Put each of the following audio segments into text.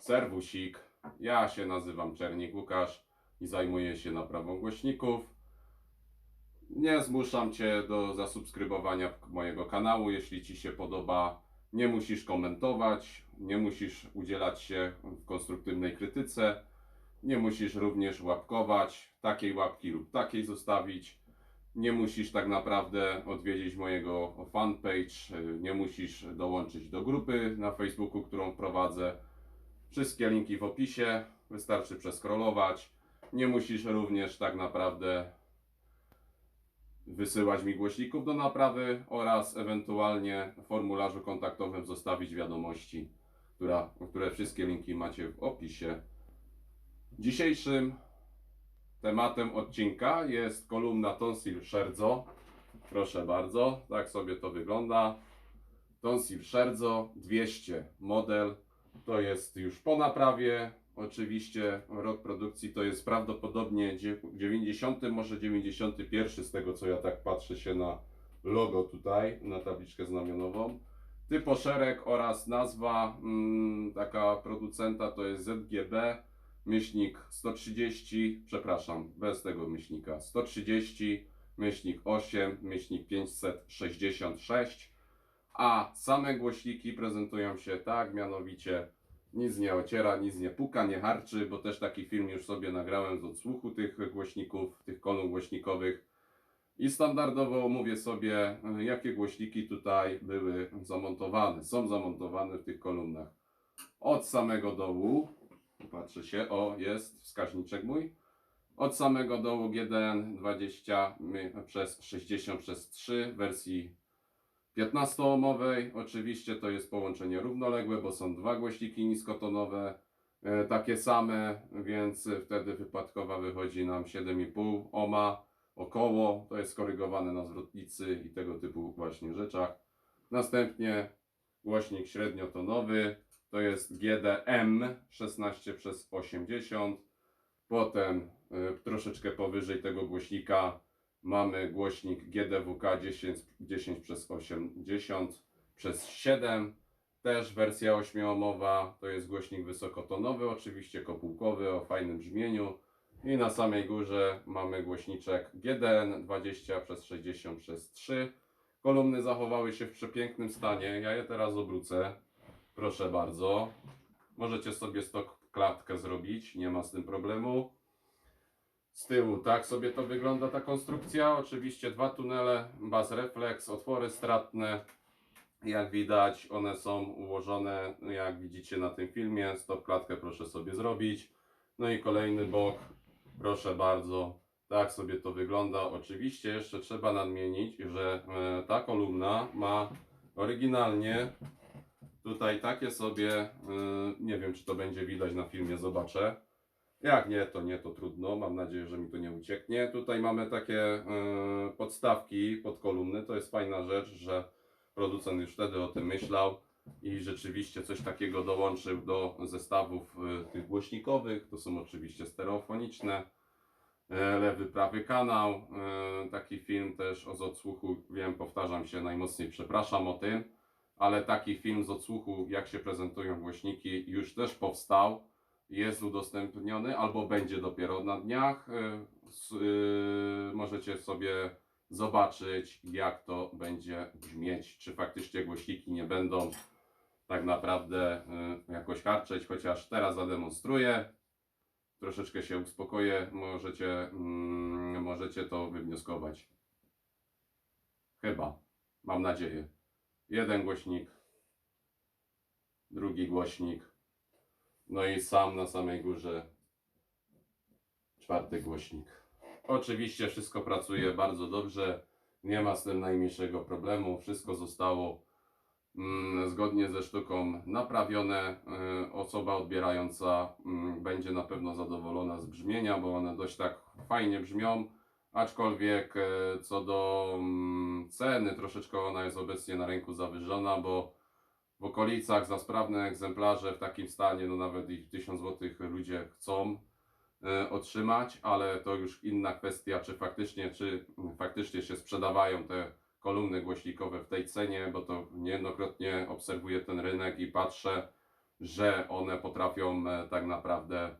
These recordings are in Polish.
Serwusik. Ja się nazywam Czernik Łukasz i zajmuję się naprawą głośników. Nie zmuszam Cię do zasubskrybowania mojego kanału. Jeśli Ci się podoba, nie musisz komentować, nie musisz udzielać się w konstruktywnej krytyce, nie musisz również łapkować, takiej łapki lub takiej zostawić. Nie musisz tak naprawdę odwiedzić mojego fanpage, nie musisz dołączyć do grupy na Facebooku, którą prowadzę. Wszystkie linki w opisie, wystarczy przeskrolować. Nie musisz również tak naprawdę wysyłać mi głośników do naprawy oraz ewentualnie w formularzu kontaktowym zostawić wiadomości, która, które wszystkie linki macie w opisie. Dzisiejszym tematem odcinka jest kolumna Tonsil Scherzo. Proszę bardzo, tak sobie to wygląda. Tonsil Scherzo 200 model. To jest już po naprawie. Oczywiście rok produkcji to jest prawdopodobnie dzie- 90, może 91 z tego co ja tak patrzę się na logo tutaj, na tabliczkę znamionową. Typoszereg oraz nazwa mm, taka producenta to jest ZGB myślnik 130, przepraszam, bez tego myślnika 130, myślnik 8, myślnik 566, a same głośniki prezentują się tak, mianowicie nic nie ociera, nic nie puka, nie harczy, bo też taki film już sobie nagrałem z odsłuchu tych głośników, tych kolumn głośnikowych. I standardowo omówię sobie, y, jakie głośniki tutaj były zamontowane, są zamontowane w tych kolumnach. Od samego dołu, Patrzy się, o jest wskaźniczek mój. Od samego dołu GDN 20 my- przez 60 przez 3 wersji 15-omowej. Oczywiście to jest połączenie równoległe, bo są dwa głośniki niskotonowe, e, takie same, więc wtedy wypadkowa wychodzi nam 7,5 ohma około. To jest skorygowane na zwrotnicy i tego typu właśnie rzeczach. Następnie głośnik średniotonowy, to jest GDM 16 przez 80. Potem y, troszeczkę powyżej tego głośnika mamy głośnik GDWK 10, 10 przez 80 przez 7. Też wersja 8-ohmowa. To jest głośnik wysokotonowy, oczywiście kopułkowy o fajnym brzmieniu. I na samej górze mamy głośniczek GDN 20 przez 60 przez 3. Kolumny zachowały się w przepięknym stanie. Ja je teraz obrócę. Proszę bardzo. Możecie sobie stok klatkę zrobić, nie ma z tym problemu. Z tyłu tak sobie to wygląda ta konstrukcja. Oczywiście dwa tunele, bas reflex, otwory stratne. Jak widać, one są ułożone, jak widzicie na tym filmie. Stop klatkę proszę sobie zrobić. No i kolejny bok, proszę bardzo. Tak sobie to wygląda. Oczywiście jeszcze trzeba nadmienić, że e, ta kolumna ma oryginalnie Tutaj takie sobie, y, nie wiem czy to będzie widać na filmie, zobaczę. Jak nie, to nie, to trudno. Mam nadzieję, że mi to nie ucieknie. Tutaj mamy takie y, podstawki pod kolumny. To jest fajna rzecz, że producent już wtedy o tym myślał i rzeczywiście coś takiego dołączył do zestawów y, tych głośnikowych. To są oczywiście stereofoniczne. Y, Lewy, prawy kanał. Taki film też o z odsłuchu, wiem, powtarzam się najmocniej, przepraszam o tym ale taki film z odsłuchu, jak się prezentują głośniki, już też powstał, jest udostępniony albo będzie dopiero na dniach. Y, y, Możecie sobie zobaczyć, jak to będzie brzmieć, czy faktycznie głośniki nie będą tak naprawdę y, jakoś harczeć, chociaż teraz zademonstruję. Troszeczkę się uspokoję, możecie, mm, możecie to wywnioskować. Chyba, mam nadzieję jeden głośnik, drugi głośnik, no i sam na samej górze czwarty głośnik. Oczywiście wszystko pracuje bardzo dobrze, nie ma z tym najmniejszego problemu, wszystko zostało mm, zgodnie ze sztuką naprawione. Y, osoba odbierająca mm, będzie na pewno zadowolona z brzmienia, bo one dość tak fajnie brzmią. Aczkolwiek e, co do mm, ceny, troszeczkę ona jest obecnie na rynku zawyżona, bo w okolicach za sprawne egzemplarze w takim stanie, no nawet i 1000 zł ludzie chcą e, otrzymać, ale to już inna kwestia, czy faktycznie, czy faktycznie się sprzedawają te kolumny głośnikowe w tej cenie, bo to niejednokrotnie obserwuję ten rynek i patrzę, że one potrafią e, tak naprawdę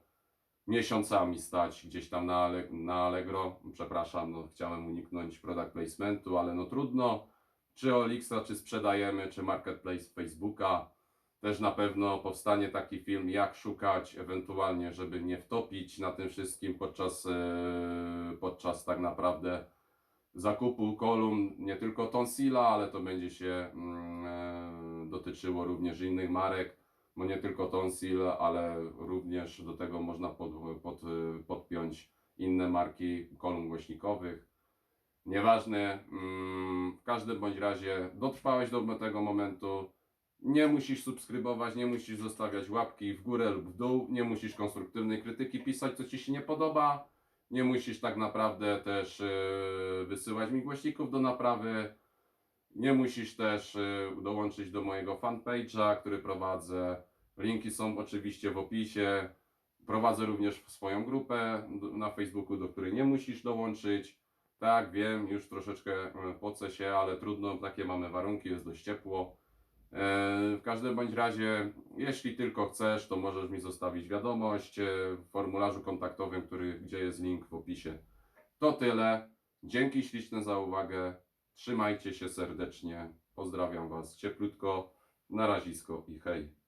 miesiącami stać gdzieś tam na, Ale- na Allegro. Przepraszam, no, chciałem uniknąć product placementu, ale no trudno. Czy Olixa, czy sprzedajemy, czy marketplace Facebooka. Też na pewno powstanie taki film, jak szukać, ewentualnie, żeby nie wtopić na tym wszystkim podczas, e, podczas tak naprawdę zakupu kolumn, nie tylko Tonsila, ale to będzie się mm, e, dotyczyło również innych marek, bo nie tylko Tonsil, ale również do tego można pod, pod, podpiąć inne marki kolumn głośnikowych. Nieważne, mm, w każdym bądź razie dotrwałeś do tego momentu. Nie musisz subskrybować, nie musisz zostawiać łapki w górę lub w dół, nie musisz konstruktywnej krytyki pisać, co ci się nie podoba. Nie musisz tak naprawdę też yy, wysyłać mi głośników do naprawy. Nie musisz też yy, dołączyć do mojego fanpage'a, który prowadzę. Linki są oczywiście w opisie. Prowadzę również swoją grupę na Facebooku, do której nie musisz dołączyć. Tak, wiem, już troszeczkę e, pocę się, ale trudno, takie mamy warunki, jest dość ciepło. E, W każdym bądź razie, jeśli tylko chcesz, to możesz mi zostawić wiadomość e, w formularzu kontaktowym, który, gdzie jest link w opisie. To tyle. Dzięki śliczne za uwagę. Trzymajcie się serdecznie. Pozdrawiam Was cieplutko. Na razisko i hej.